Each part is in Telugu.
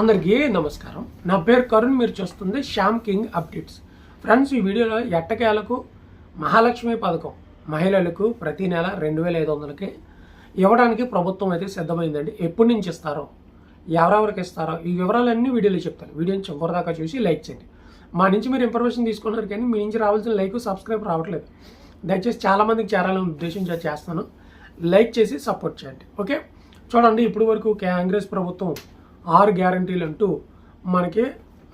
అందరికీ నమస్కారం. నా పేరు కరుణ్ మీరు చూస్తుంది శ్యామ్ కింగ్ అప్డేట్స్. ఫ్రెండ్స్ ఈ వీడియోలో ఎట్టకేలకు మహాలక్ష్మి పథకం మహిళలకు ప్రతి నెల రెండు వేల ఐదు వందలకి ఇవ్వడానికి ప్రభుత్వం అయితే సిద్ధమైందండి. ఎప్పటి నుంచి ఇస్తారో ఎవరెవరికి ఇస్తారో ఈ వివరాలన్నీ వీడియోలో చెప్తాను. వీడియోని చివరిదాకా చూసి లైక్ చేయండి. మా నుంచి మీరు ఇన్ఫర్మేషన్ తీసుకున్నారు కానీ మీ నుంచి రావాల్సిన లైక్ సబ్స్క్రైబ్ రావట్లేదు. దయచేసి చాలామందికి చేరాలని ఉద్దేశించి చేస్తాను లైక్ చేసి సపోర్ట్ చేయండి. ఓకే? చూడండి ఇప్పటి వరకు కాంగ్రెస్ ప్రభుత్వం ఆరు గ్యారంటీలు అంటూ మనకి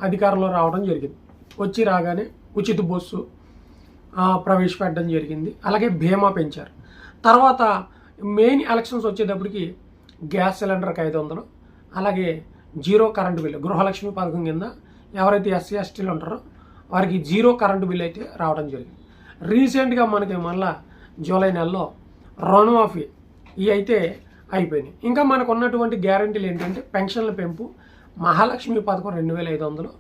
అధికారంలో రావడం జరిగింది. వచ్చి రాగానే ఉచిత బస్సు ప్రవేశపెట్టడం జరిగింది. అలాగే భీమా పెంచారు. తర్వాత మెయిన్ ఎలక్షన్స్ వచ్చేటప్పటికి గ్యాస్ సిలిండర్కి ఐదు వందలు అలాగే జీరో కరెంటు బిల్లు గృహలక్ష్మి పథకం కింద ఎవరైతే ఎస్సీ ఎస్టీలు ఉంటారో వారికి జీరో కరెంటు బిల్ అయితే రావడం జరిగింది. రీసెంట్గా మనకి మళ్ళా జూలై నెలలో రుణమాఫీ ఇవి అయితే అయిపోయినాయి. ఇంకా మనకు ఉన్నటువంటి గ్యారంటీలు ఏంటంటే పెన్షన్ల పెంపు మహాలక్ష్మి పథకం రెండు వేల ఐదు వందలు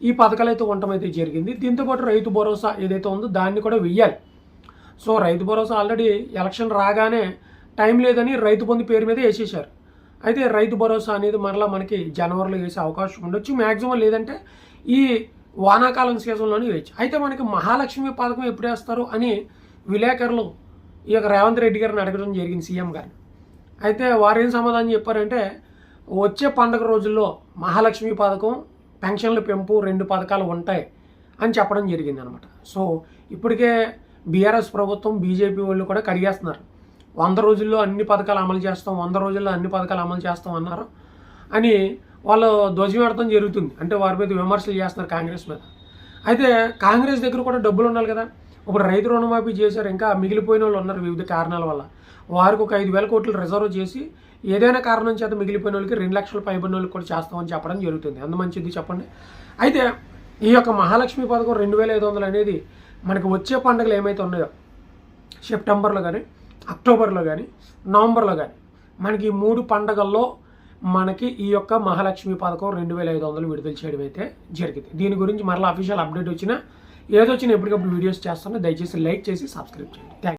ఈ పథకాలు అయితే ఉండటం అయితే జరిగింది దీంతోపాటు రైతు భరోసా ఏదైతే ఉందో దాన్ని కూడా వెయ్యాలి. So Rythu Bharosa already election రాగానే టైం లేదని రైతు బంధు పేరు మీద వేసేసారు అయితే రైతు భరోసా అనేది మరలా మనకి జనవరిలో వేసే అవకాశం ఉండొచ్చు. మ్యాక్సిమం లేదంటే ఈ వానాకాలం సీజన్లోనే వేయచ్చు. అయితే మనకి మహాలక్ష్మి పథకం ఎప్పుడు వేస్తారు అని విలేకరులు ఈ యొక్క రేవంత్ రెడ్డి గారిని అడగడం జరిగింది సీఎం గారిని. అయితే వారు ఏం సమాధానం చెప్పారంటే వచ్చే పండగ రోజుల్లో మహాలక్ష్మి పథకం పెన్షన్ల పెంపు రెండు పథకాలు ఉంటాయి అని చెప్పడం జరిగింది అనమాట సో ఇప్పటికే బీఆర్ఎస్ ప్రభుత్వం బీజేపీ వాళ్ళు కూడా కడిగేస్తున్నారు. వంద రోజుల్లో అన్ని పథకాలు అమలు చేస్తాం వంద రోజుల్లో అన్ని పథకాలు అమలు చేస్తాం అన్నారు అని వాళ్ళు ధ్వజమెడతం జరుగుతుంది. అంటే వారి మీద విమర్శలు చేస్తున్నారు కాంగ్రెస్ మీద. అయితే కాంగ్రెస్ దగ్గర కూడా డబ్బులు ఉండాలి కదా. ఇప్పుడు రైతు రుణమాఫీ చేశారు ఇంకా మిగిలిపోయిన వాళ్ళు ఉన్నారు వివిధ కారణాల వల్ల. వారికి ఒక ఐదు వేల కోట్లు రిజర్వ్ చేసి ఏదైనా కారణం చేత మిగిలిపోయిన వాళ్ళకి రెండు లక్షల పైబడిన వాళ్ళకి కూడా చేస్తామని చెప్పడం జరుగుతుంది. అంత మంచిది చెప్పండి. అయితే ఈ యొక్క మహాలక్ష్మి పథకం రెండు వేల ఐదు వందలు అనేది మనకి వచ్చే పండుగలు ఏమైతే ఉన్నాయో సెప్టెంబర్లో కానీ అక్టోబర్లో కానీ నవంబర్లో కానీ మనకి ఈ మూడు పండగల్లో మనకి ఈ యొక్క మహాలక్ష్మి పథకం రెండు వేల ఐదు వందలు విడుదల చేయడం అయితే జరిగింది. దీని గురించి మరలా అఫీషియల్ అప్డేట్ వచ్చినా ఏదొచ్చినా ఎప్పటికప్పుడు వీడియోస్ చేస్తాను. దయచేసి లైక్ చేసి సబ్స్క్రైబ్ చేయండి. థ్యాంక్